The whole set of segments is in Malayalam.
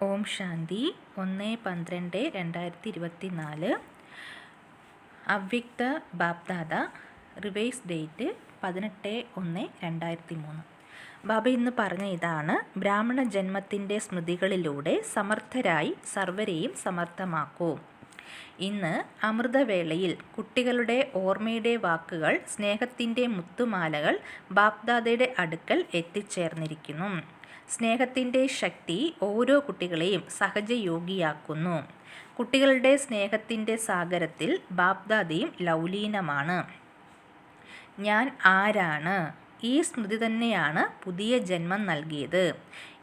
ഓം ശാന്തി ഒന്ന് പന്ത്രണ്ട് രണ്ടായിരത്തി ഇരുപത്തി നാല് അവ്യക്ത ബാപ്ദാദ റിവേഴ്സ് ഡേറ്റ് പതിനെട്ട് ഒന്ന് രണ്ടായിരത്തി മൂന്ന് ബാബ ഇന്ന് പറഞ്ഞ ഇതാണ് ബ്രാഹ്മണ ജന്മത്തിന്റെ സ്മൃതികളിലൂടെ സമർത്ഥരായി സർവരെയും സമർത്ഥമാക്കൂ. ഇന്ന് അമൃതവേളയിൽ കുട്ടികളുടെ ഓർമ്മയുടെ വാക്കുകൾ സ്നേഹത്തിന്റെ മുത്തുമാലകൾ ബാപ്ദാദയുടെ അടുക്കൽ എത്തിച്ചേർന്നിരിക്കുന്നു. സ്നേഹത്തിന്റെ ശക്തി ഓരോ കുട്ടികളെയും സഹജയോഗിയാക്കുന്നു. കുട്ടികളുടെ സ്നേഹത്തിന്റെ സാഗരത്തിൽ ബാപ്ദാദയും ലൗലീനമാണ്. ഞാൻ ആരാണ്? ഈ സ്മൃതി തന്നെയാണ് പുതിയ ജന്മം നൽകിയത്.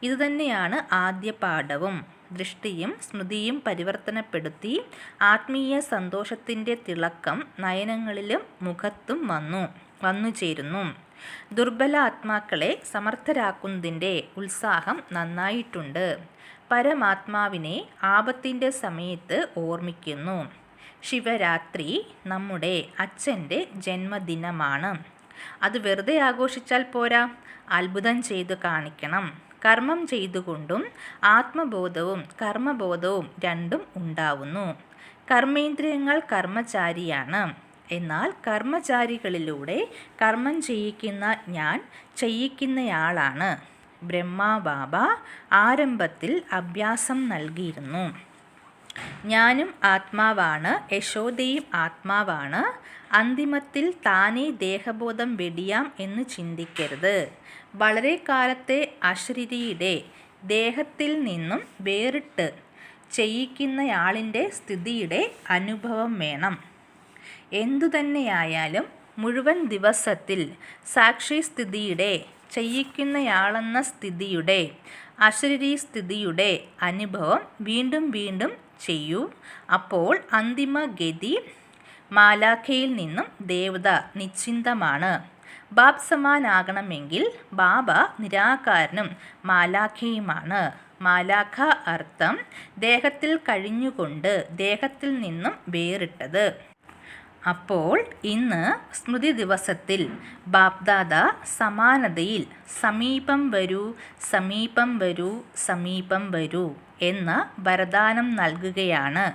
ഇതുതന്നെയാണ് ആദ്യ പാഠവും. ദൃഷ്ടിയും സ്മൃതിയും പരിവർത്തനപ്പെടുത്തി ആത്മീയ സന്തോഷത്തിന്റെ തിളക്കം നയനങ്ങളിലും മുഖത്തും വന്നു വന്നു ചേരുന്നു ദുർബല ആത്മാക്കളെ സമർത്ഥരാക്കുന്നതിന്റെ ഉത്സാഹം നന്നായിട്ടുണ്ട്. പരമാത്മാവിനെ ആപത്തിന്റെ സമയത്ത് ഓർമ്മിക്കുന്നു. ശിവരാത്രി നമ്മുടെ അച്ഛന്റെ ജന്മദിനമാണ്. അത് വെറുതെ ആഘോഷിച്ചാൽ പോരാ. അത്ഭുതം ചെയ്തു കാണിക്കണം. കർമ്മം ചെയ്തുകൊണ്ടും ആത്മബോധവും കർമ്മബോധവും രണ്ടും ഉണ്ടാവുന്നു. കർമ്മേന്ദ്രിയങ്ങൾ കർമ്മചാരിയാണ്. എന്നാൽ കർമ്മചാരികളിലൂടെ കർമ്മം ചെയ്യിക്കുന്ന ഞാൻ ചെയ്യിക്കുന്നയാളാണ്. ബ്രഹ്മാബാബ ആരംഭത്തിൽ അഭ്യാസം നൽകിയിരുന്നു. ഞാനും ആത്മാവാണ് യശോദയും ആത്മാവാണ്. അന്തിമത്തിൽ താനേ ദേഹബോധം വെടിയാം എന്ന് ചിന്തിക്കരുത്. വളരെ കാലത്തെ അശരീരിയുടെ ദേഹത്തിൽ നിന്നും വേറിട്ട് ചെയ്യിക്കുന്നയാളിന്റെ സ്ഥിതിയുടെ അനുഭവം വേണം. എന്തുതന്നെയായാലും മുഴുവൻ ദിവസത്തിൽ സാക്ഷി സ്ഥിതിയുടെ ചെയ്യിക്കുന്നയാളെന്ന സ്ഥിതിയുടെ അശരീരി സ്ഥിതിയുടെ അനുഭവം വീണ്ടും വീണ്ടും ചെയ്യൂ. അപ്പോൾ അന്തിമ ഗതി മാലാഖയിൽ നിന്നും ദേവത നിശ്ചിന്തമാണ്. ബാബ് സമാനാകണമെങ്കിൽ ബാബ നിരാകാരനും മാലാഖയുമാണ്. മാലാഖ അർത്ഥം ദേഹത്തിൽ കഴിഞ്ഞുകൊണ്ട് ദേഹത്തിൽ നിന്നും വേറിട്ടത്. അപ്പോൾ ഇന്ന് സ്മൃതി ദിവസത്തിൽ ബാപ്ദാദ സമാനതയിൽ സമീപം വരൂ സമീപം വരൂ സമീപം വരൂ എന്ന വരദാനം നൽകുകയാണ്.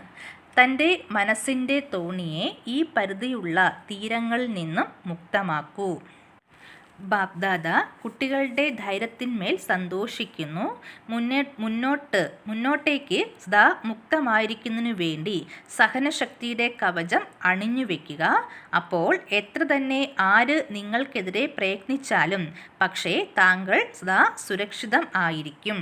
തന്റെ മനസ്സിന്റെ തോണിയെ ഈ പരിധിയുള്ള തീരങ്ങളിൽ നിന്നും മുക്തമാക്കൂ. ബാപ്ദാദ കുട്ടികളുടെ ധൈര്യത്തിന്മേൽ സന്തോഷിക്കുന്നു. മുന്നേ മുന്നോട്ട് മുന്നോട്ടേക്ക് സദാ മുക്തമായിരിക്കുന്നതിനു വേണ്ടി സഹനശക്തിയുടെ കവചം അണിഞ്ഞു വയ്ക്കുക അപ്പോൾ എത്ര തന്നെ ആര് നിങ്ങൾക്കെതിരെ പ്രയത്നിച്ചാലും പക്ഷേ താങ്കൾ സദാ സുരക്ഷിതം ആയിരിക്കും.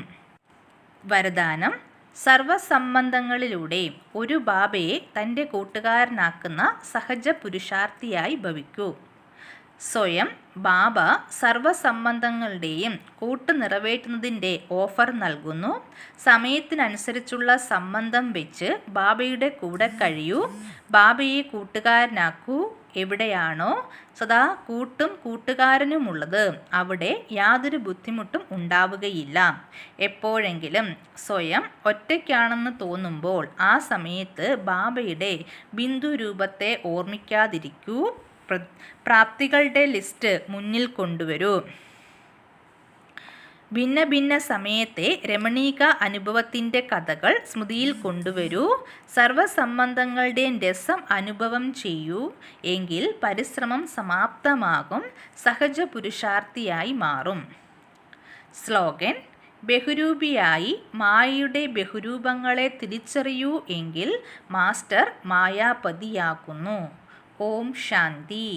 വരദാനം സർവസംബന്ധങ്ങളിലൂടെ ഒരു ബാബയെ തന്റെ കൂട്ടുകാരനാക്കുന്ന സഹജ പുരുഷാർത്ഥിയായി ഭവിക്കൂ. സ്വയം ബാബ സർവസംബന്ധങ്ങളുടെയും കൂട്ട് നിറവേറ്റുന്നതിന്റെ ഓഫർ നൽകുന്നു. സമയത്തിനനുസരിച്ചുള്ള സംബന്ധം വെച്ച് ബാബയുടെ കൂടെ കഴിയൂ. ബാബയെ കൂട്ടുകാരനാക്കൂ. എവിടെയാണോ സദാ കൂട്ടും കൂട്ടുകാരനുമുള്ളത്. അവിടെ യാതൊരു ബുദ്ധിമുട്ടും ഉണ്ടാവുകയില്ല. എപ്പോഴെങ്കിലും സ്വയം ഒറ്റയ്ക്കാണെന്ന് തോന്നുമ്പോൾ ആ സമയത്ത് ബാബയുടെ ബിന്ദു രൂപത്തെ ഓർമ്മിക്കാതിരിക്കൂ. പ്രാപ്തികളുടെ ലിസ്റ്റ് മുന്നിൽ കൊണ്ടുവരൂ. ഭിന്ന ഭിന്ന സമയത്തെ രമണീക അനുഭവത്തിന്റെ കഥകൾ സ്മൃതിയിൽ കൊണ്ടുവരൂ. സർവസംബന്ധങ്ങളുടെ രസം അനുഭവം ചെയ്യൂ. എങ്കിൽ പരിശ്രമം സമാപ്തമാകും. സഹജ പുരുഷാർത്ഥിയായി മാറും. സ്ലോഗൻ ബഹുരൂപിയായി മായയുടെ ബഹുരൂപങ്ങളെ തിരിച്ചറിയൂ എങ്കിൽ മാസ്റ്റർ മായാപതിയാകുന്നു. ഓം ശാന്തി